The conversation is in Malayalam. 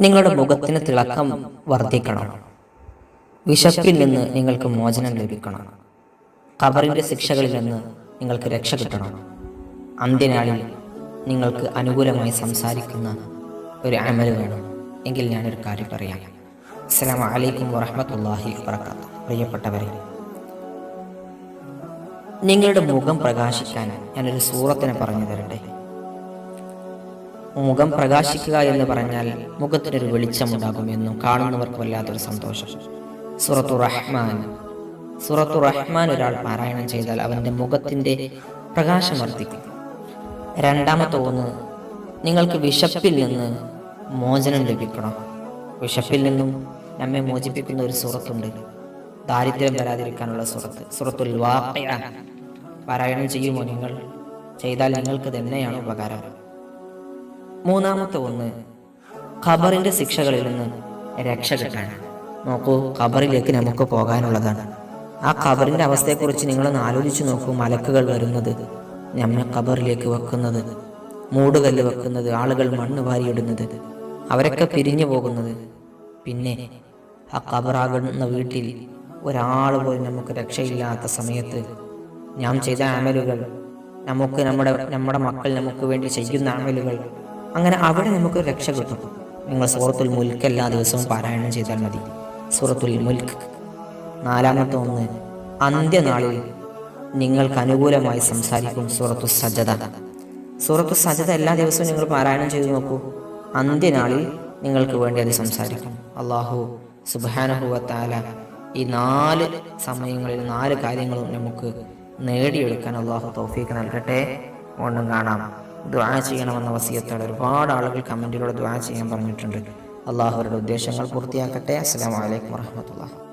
നിങ്ങളുടെ മുഖത്തിന് തിളക്കം വർദ്ധിക്കണം. വിശപ്പിൽ നിന്ന് നിങ്ങൾക്ക് മോചനം ലഭിക്കണം. കബറിന്റെ ശിക്ഷകളിൽ നിന്ന് നിങ്ങൾക്ക് രക്ഷ കിട്ടണം. അന്ത്യനാളിൽ നിങ്ങൾക്ക് അനുകൂലമായി സംസാരിക്കുന്ന ഒരു അമൽ വേണം. എങ്കിൽ ഞാനൊരു കാര്യം പറയാം. അസ്സലാമു വലൈക്കും വറഹമത്തല്ലാഹി വറക്കാത്ത പ്രിയപ്പെട്ടവരെ നിങ്ങളുടെ മുഖം പ്രകാശിക്കാൻ ഞാനൊരു സൂറത്തിനെ പറഞ്ഞു തരട്ടെ. മുഖം പ്രകാശിക്കുക എന്ന് പറഞ്ഞാൽ മുഖത്തിനൊരു വെളിച്ചമുണ്ടാകും എന്നും കാണുന്നവർക്ക് വല്ലാത്തൊരു സന്തോഷം. സുറത്തു റഹ്മാൻ. സുറത്തു റഹ്മാൻ ഒരാൾ പാരായണം ചെയ്താൽ അവന്റെ മുഖത്തിന്റെ പ്രകാശം വർദ്ധിക്കും. രണ്ടാമത്തെ ഒന്ന് നിങ്ങൾക്ക് വിശപ്പിൽ നിന്ന് മോചനം ലഭിക്കണം. വിശപ്പിൽ നിന്നും നമ്മെ മോചിപ്പിക്കുന്ന ഒരു സുറത്തുണ്ട്. ദാരിദ്ര്യം വരാതിരിക്കാനുള്ള സുറത്ത് സുറത്തുൽ വാഖിഅ പാരായണം ചെയ്യുമോ നിങ്ങൾ? ചെയ്താൽ നിങ്ങൾക്ക് തന്നെയാണ് ഉപകാരം. മൂന്നാമത്തെ ഒന്ന്. ഖബറിന്റെ ശിക്ഷകളിൽ നിന്ന് രക്ഷ കിട്ടാൻ നോക്കൂ ഖബറിലേക്ക് നമുക്ക് പോകാനുള്ളതാണ്. ആ ഖബറിന്റെ അവസ്ഥയെക്കുറിച്ച് നിങ്ങളൊന്ന് ആലോചിച്ച് നോക്കൂ മലക്കുകൾ വരുന്നത് നമ്മെ ഖബറിലേക്ക് വെക്കുന്നത് മൂടുകല്ല് വെക്കുന്നത് ആളുകൾ മണ്ണ് വാരിയിടുന്നത് അവരൊക്കെ പിരിഞ്ഞു പോകുന്നത്. പിന്നെ ആ ഖബറാകുന്ന വീട്ടിൽ ഒരാൾ പോലും നമുക്ക് രക്ഷയില്ലാത്ത സമയത്ത് ഞാൻ ചെയ്ത അമലുകൾ നമുക്ക് നമ്മുടെ നമ്മുടെ മക്കൾ നമുക്ക് വേണ്ടി ചെയ്യുന്ന അമലുകൾ അങ്ങനെ അവിടെ നമുക്ക് രക്ഷ കിട്ടും. നിങ്ങൾ സൂറത്തുൽ മുൽക്ക് എല്ലാ ദിവസവും പാരായണം ചെയ്താൽ മതി. സൂറത്തുൽ മുൽക്ക് നാലാമത്തെ ഒന്ന് അന്ത്യനാളിൽ നിങ്ങൾക്ക് അനുകൂലമായി സംസാരിക്കും സൂറത്തു സജ്ജത സൂറത്തു സജ്ജത എല്ലാ ദിവസവും നിങ്ങൾ പാരായണം ചെയ്തു നോക്കൂ. അന്ത്യനാളിൽ നിങ്ങൾക്ക് വേണ്ടി അത് സംസാരിക്കും. അള്ളാഹു സുബാനഹുവത്താല ഈ നാല് സമയങ്ങളിൽ നാല് കാര്യങ്ങളും നമുക്ക് നേടിയെടുക്കാൻ അള്ളാഹു തൗഫീക്ക് നൽകട്ടെ. ഓണം കാണാം. ദ്വാ ചെയ്യണമെന്ന വസിയത്തോടെ ഒരുപാട് ആളുകൾ കമന്റിലൂടെ ദ്വാ ചെയ്യാൻ പറഞ്ഞിട്ടുണ്ട്. അള്ളാഹു അവരുടെ ഉദ്ദേശങ്ങൾ പൂർത്തിയാക്കട്ടെ. അസ്സാം വലൈക്കും വാഹമത്തുള്ള